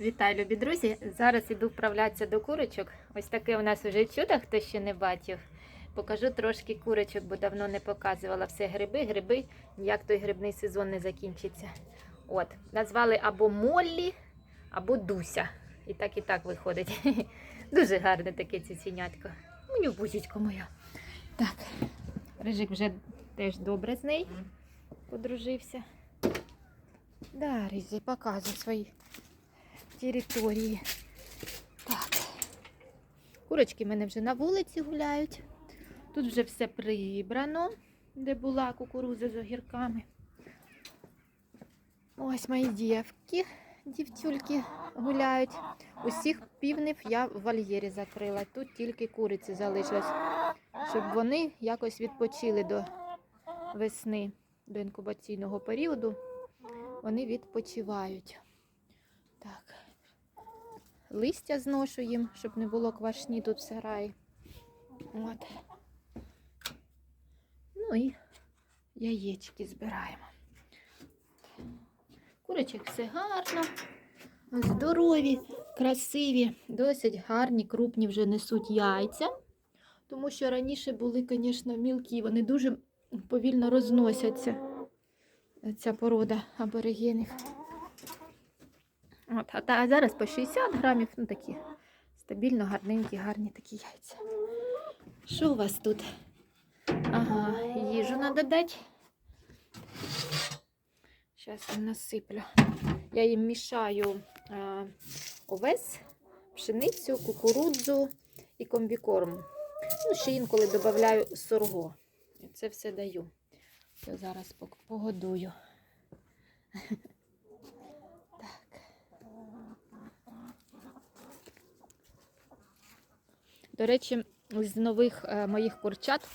Вітаю, любі друзі! Зараз іду вправлятися до курочок. Ось таке у нас вже чудо, хто ще не бачив. Покажу трошки курочок, бо давно не показувала все гриби. Гриби, як той грибний сезон не закінчиться. От, назвали або Моллі, або Дуся. І так, і так виходить. Дуже гарне таке цуценятко. Мені бузічко моя. Так, Рижик вже теж добре з нею подружився. Да, Ризі, показуй свої території. Так. Курочки в мене вже на вулиці гуляють. Тут вже все прибрано, де була кукуруза з огірками. Ось мої дівки, дівчульки гуляють. Усіх півнів я в вольєрі закрила. Тут тільки куриці залишилось, щоб вони якось відпочили до весни, до інкубаційного періоду. Вони відпочивають. Листя зношу їм, щоб не було квашні тут в сараї. От. Ну і яєчки збираємо. Курочок все гарно, здорові, красиві, досить гарні, крупні вже несуть яйця. Тому що раніше були, звісно, мілкі, вони дуже повільно розносяться. Ця порода аборигенів. От, а, та, зараз по 60 грамів, ну такі стабільно гарненькі, гарні такі яйця. Що у вас тут? Ага, їжу треба дати. Зараз я насиплю. Я їм мішаю а, овес, пшеницю, кукурудзу і комбікорм. Ну, ще інколи додаю сорго. Це все даю. Я зараз погодую. До речі, з нових е, моїх курчат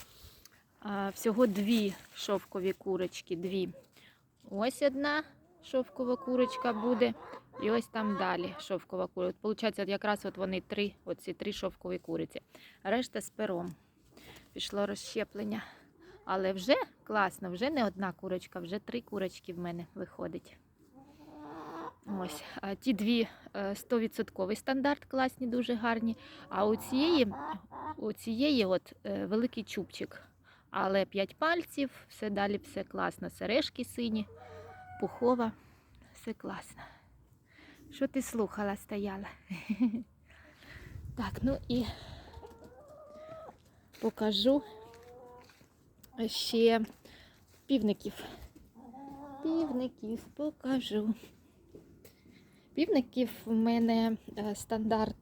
е, всього дві шовкові курочки. Дві. Ось одна шовкова курочка буде. І ось там далі шовкова курочка. Получається, якраз от вони три, оці три шовкові куриці. Решта з пером. Пішло розщеплення. Але вже класно, вже не одна курочка, вже три курочки в мене виходить. Ось, ті дві е, 100% стандарт, класні, дуже гарні. А у цієї, у цієї от е, великий чубчик. Але 5 пальців, все далі все класно. Сережки сині, пухова, все класно. Що ти слухала, стояла? Так, ну і покажу ще півників. Півників покажу. Півників в мене е, стандарт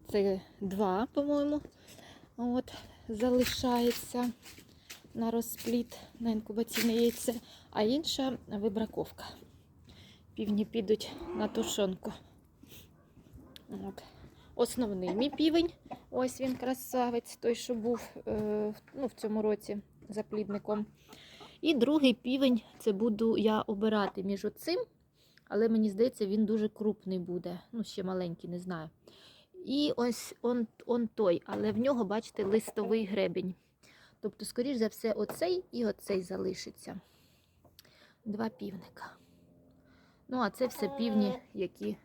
2, по-моєму. От, залишається на розпліт на інкубаційне яйце, а інша вибраковка. Півні підуть на тушонку. От. Основний мій півень. Ось він красавець, той, що був е, ну, в цьому році заплідником. І другий півень це буду я обирати між оцим, але мені здається, він дуже крупний буде. Ну, ще маленький, не знаю. І ось он, он той, але в нього, бачите, листовий гребінь. Тобто, скоріш за все, оцей і оцей залишиться. Два півника. Ну, а це все півні, які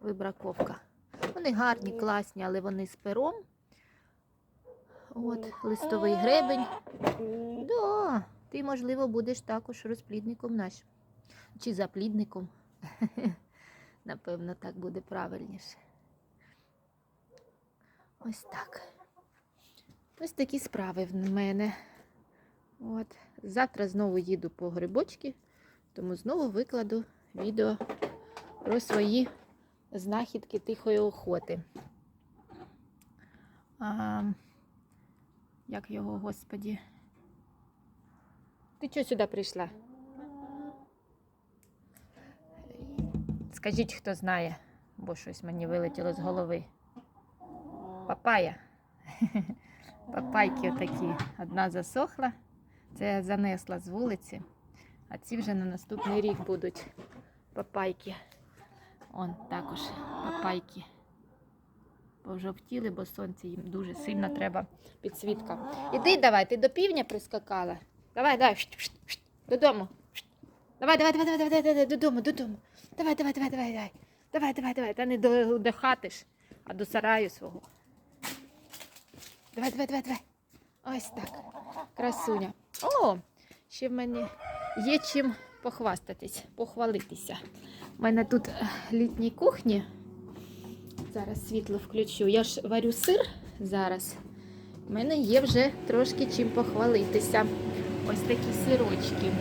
вибраковка. Вони гарні, класні, але вони з пером. От, листовий гребень. Да, ти, можливо, будеш також розплідником нашим. Чи заплідником. Напевно, так буде правильніше. Ось так. Ось такі справи в мене. От. Завтра знову їду по грибочки, тому знову викладу відео про свої знахідки тихої охоти. А, як його, господі? Ти чого сюди прийшла? Скажіть, хто знає, бо щось мені вилетіло з голови. Папая. Папайки отакі. Одна засохла, це я занесла з вулиці, а ці вже на наступний рік будуть папайки. Он також папайки пожовтіли, бо сонце їм дуже сильно треба підсвітка. Іди давай, ти до півня прискакала. Давай, давай, додому. Давай, давай, давай, давай, давай, давай, додому, додому. Давай, давай, давай, давай, давай. Давай, давай, давай. Та не до, до хати ж, а до сараю свого. Давай, давай, давай, давай. Ось так. Красуня. О, ще в мене є чим похвастатись, похвалитися. У мене тут е, літній кухні. Зараз світло включу. Я ж варю сир зараз. У мене є вже трошки чим похвалитися. Ось такі сирочки.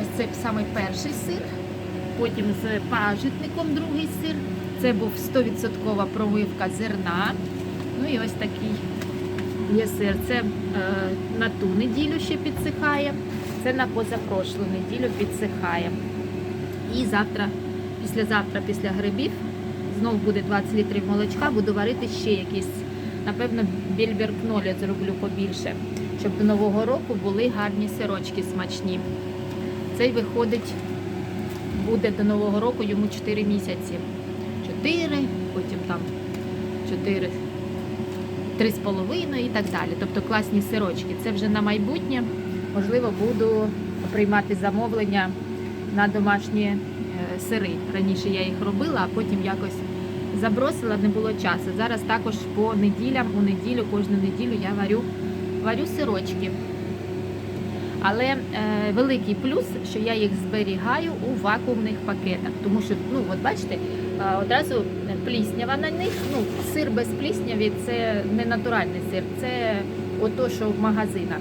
Ось це самий перший сир. Потім з пажитником другий сир. Це був 100% провивка зерна. Ну і ось такий є сир. Це е, на ту неділю ще підсихає. Це на позапрошлу неділю підсихає. І завтра, післязавтра, після грибів, знову буде 20 літрів молочка, буду варити ще якийсь, напевно, більберкнолі зроблю побільше, щоб до Нового року були гарні сирочки смачні. Цей виходить, буде до Нового року йому 4 місяці. 4, потім там 4, 3,5 і так далі. Тобто класні сирочки. Це вже на майбутнє. Можливо, буду приймати замовлення на домашні е, сири. Раніше я їх робила, а потім якось забросила, не було часу. Зараз також по неділям, у неділю, кожну неділю я варю, варю сирочки. Але е, великий плюс, що я їх зберігаю у вакуумних пакетах. Тому що, ну, от бачите, е, одразу пліснява на них. Ну, сир без плісняві це не натуральний сир, це ото, що в магазинах.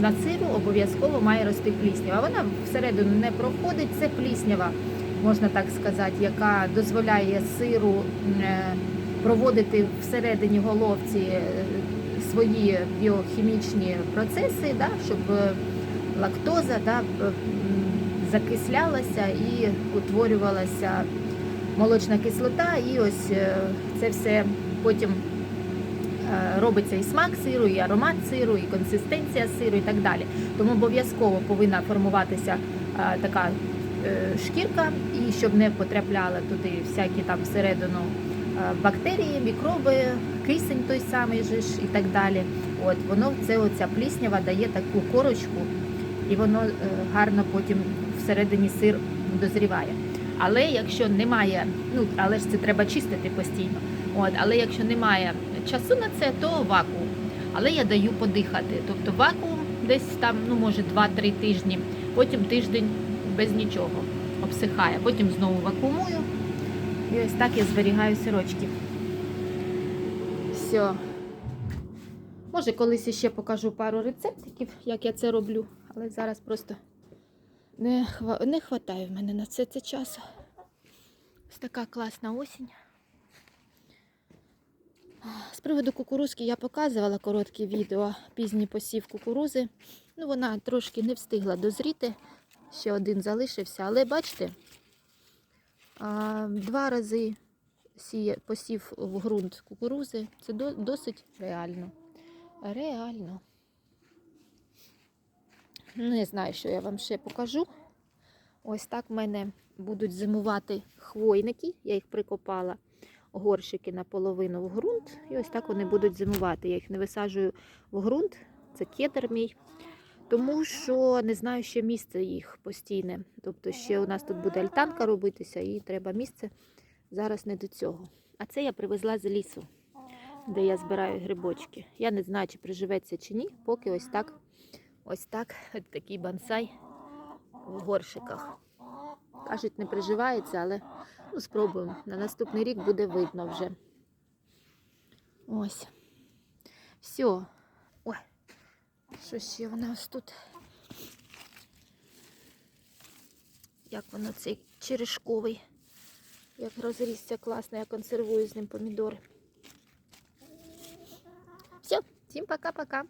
На сиру обов'язково має рости пліснява. Вона всередину не проходить, це пліснява, можна так сказати, яка дозволяє сиру е, проводити всередині головці свої біохімічні процеси, да, щоб лактоза да, закислялася і утворювалася молочна кислота, і ось е, це все потім е, робиться і смак сиру, і аромат сиру, і консистенція сиру, і так далі. Тому обов'язково повинна формуватися е, така шкірка, і щоб не потрапляли туди всякі там всередину бактерії, мікроби, кисень той самий же ж і так далі. От воно це оця пліснява дає таку корочку, і воно е, гарно потім всередині сир дозріває. Але якщо немає, ну але ж це треба чистити постійно. От, але якщо немає часу на це, то вакуум. Але я даю подихати. Тобто вакуум десь там, ну може 2-3 тижні, потім тиждень без нічого обсихає. Потім знову вакуумую. І ось так я зберігаю сирочки. Все. Може, колись ще покажу пару рецептиків, як я це роблю, але зараз просто не, хва... не хватає в мене на це, це часу. Ось така класна осінь. З приводу кукурузки я показувала коротке відео, пізній посів кукурузи. Ну, вона трошки не встигла дозріти, ще один залишився, але бачите, два рази посів в ґрунт кукурузи. Це досить реально. Реально. Не знаю, що я вам ще покажу. Ось так в мене будуть зимувати хвойники. Я їх прикопала горщики наполовину в ґрунт. І ось так вони будуть зимувати. Я їх не висаджую в ґрунт. Це кедр мій. Тому що не знаю ще місце їх постійне. Тобто ще у нас тут буде альтанка робитися, і треба місце. Зараз не до цього. А це я привезла з лісу, де я збираю грибочки. Я не знаю, чи приживеться чи ні, поки ось так, ось так, такий бонсай в горщиках. Кажуть, не приживається, але ну, спробуємо. На наступний рік буде видно вже. Ось. Все. Ой, що ще в нас тут? Як воно цей черешковий. Як розрісся класно, я консервую з ним помідори. Все, всім пока-пока.